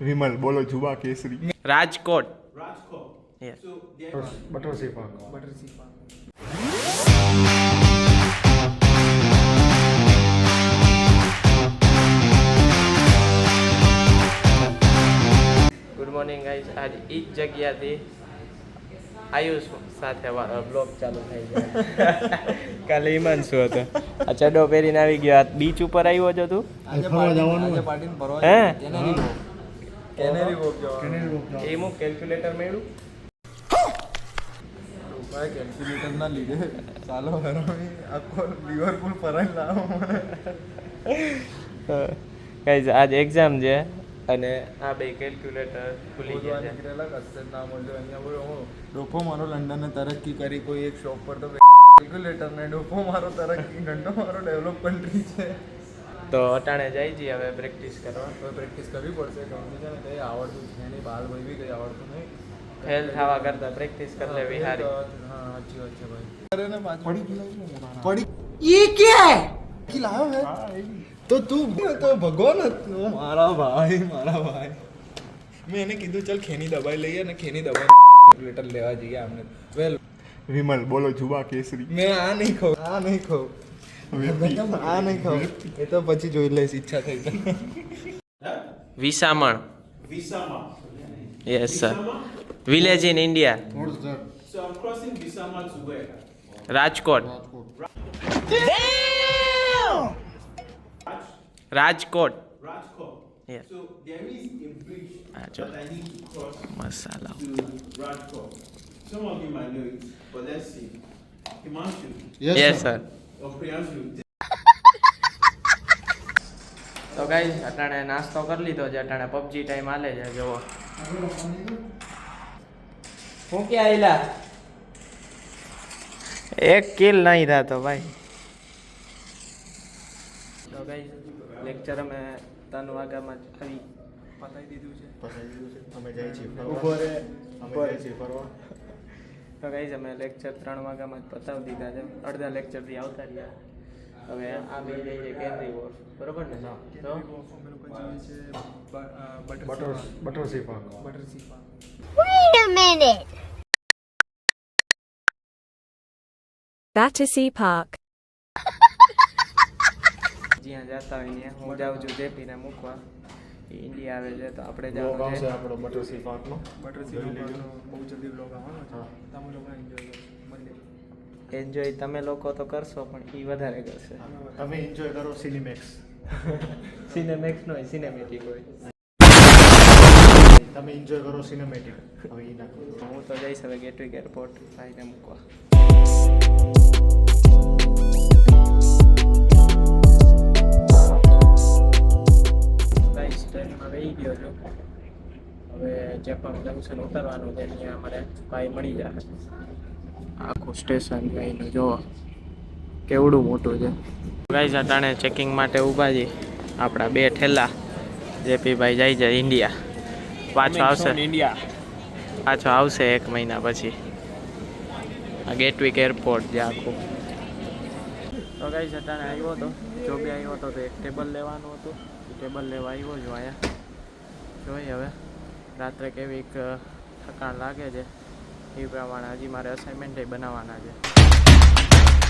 વિમલ બોલો જુબા કેસરી. રાજકોટ. રાજકોટ. બટર સીફા બટર સીફા ગુડ મોર્નિંગ ગાઈસ આજ એક જ જગ્યાથી આયુષ સાથે બ્લોગ ચાલુ થઈ ગયો. કાલે હિમાંશુ હતો? આ ચડ્ડો પહેરીને આવી ગયો. બીચ ઉપર આવ્યો છો તું? આજે પાર્ટીને ફરવા હે? કેનેરી વોક કેનેરી બોક જવાનું. એમો કેલ્ક્યુલેટર મેળવું. ભાઈ કેલ્ક્યુલેટર ના લીધે. ચાલો હરામી આખો લિવરપુલ ફરાઈ લાવો ગાઈસ આજ એક્ઝામ છે અને આ બે કેલ્ક્યુલેટર ખુલી ગયા છે. નીકળેલા કશે ના મળ્યો અહીંયા બોલો હું ડોફો મારો લંડનને તરક્કી કરી કોઈ એક શોપ પર તો કેલ્ક્યુલેટર ને ડોફો મારો તરક્કી ઘંટો મારો ડેવલપ કન્ટ્રી છે. તો અટાણે જાય છીએ હવે પ્રેક્ટિસ કરવા. હવે પ્રેક્ટિસ કરવી પડશે ગમતી છે ને કંઈ આવડતું છે નહીં બહાર ભાઈ બી કંઈ આવડતું નહીં. ફેલ થવા કરતા પ્રેક્ટિસ કરી લે વિહારી. હા સાચી વાત છે ભાઈ. અરે ને પડી પડી ઈ કે? કી લાવ્યો હે તો તું તો ભગવાન હતો મારા ભાઈ મારા ભાઈ. મેં એને કીધું ચલ ખેની દબાઈ લઈએ અને ખેની દબાઈ કેલ્ક્યુલેટર લેવા જઈએ આમને. વેલ. વિમલ બોલો જુબા કેસરી. મેં આ નહીં ખો આ નહીં ખો આ નહીં ખાઉં એ તો પછી જોઈ લઈશ ઈચ્છા થઈ તો Visaman Visama. Yes sir village in India So I'm crossing Visama to where? Rajkot Rajkot Rajkot. Yeah. So there is a bridge Ah, that I need to cross masala to Rajkot. Some of you might know it, but let's see. Himanshu Yes, yes sir. Priyanshu. તો ગાઈ અટાણે નાસ્તો કરી લીધો છે. અટાણે PUBG time હાલે છે જુઓ. હું ક્યાં આવેલા એક કિલ નહીં થતો ભાઈ. તો ગાઈ લેક્ચર અમે ત્રણ વાગ્યામાં જ આવી પતાઈ દીધું છે. અમે જાય છીએ ફરવા. અમે જાય છીએ ફરવા. તો ગાઈઝ અમે લેક્ચર ત્રણ વાગ્યામાં જ પતાવી દીધા છે. અડધા લેક્ચરથી આવતા રહ્યા. હવે આ બે જઈ છે કેન્દ્રી વોર બરોબર ને? તો? બટર બટર સીફા બટર સીફા Wait a minute. Battersea Park. જ્યાં જતા હોય ત્યાં. હું જાઉં છું જેપીને મૂકવા. ઇન્ડિયા આવે છે તો આપણે જવાનું છે. આપણો બટર પાર્કનો બટર પાર્કનો બહુ જલ્દી બ્લોગ આવવાનો છે. તમે લોકો એન્જોય કરો મળીએ એન્જોય તમે લોકો તો કરશો પણ એ વધારે કરશે. તમે એન્જોય કરો સિનેમેક્સ સિનેમેક્સ નો હોય સિનેમેટિક હોય. તમે એન્જોય કરો સિનેમેટિક હવે એ નાખો. હું તો જઈશ હવે ગેટવિક એરપોર્ટ ભાઈને મૂકવા. બેસી ગયો છું. હવે જે પણ જંક્શન ઉતરવાનું છે ત્યાં અમારે ભાઈ મળી જાય આખું સ્ટેશન ભાઈનું જોવો કેવડું મોટું છે. ગાઈસ અટાણે ચેકિંગ માટે ઊભા છે આપણા બે ઠેલા. જેપી ભાઈ જાય છે ઇન્ડિયા પાછો આવશે. ઇન્ડિયા પાછો આવશે એક મહિના પછી. આ ગેટવિક એરપોર્ટ જે આખું. તો કઈ અટાણે આવ્યો હતો જો બી આવ્યો હતો તો એક ટેબલ લેવાનું હતું. ટેબલ લેવા આવ્યો છું અહીંયા. જોઈએ હવે. રાત્રે કેવી થકાણ લાગે છે. એ પ્રમાણે હજી મારે અસાઇનમેન્ટ બનાવવાના છે.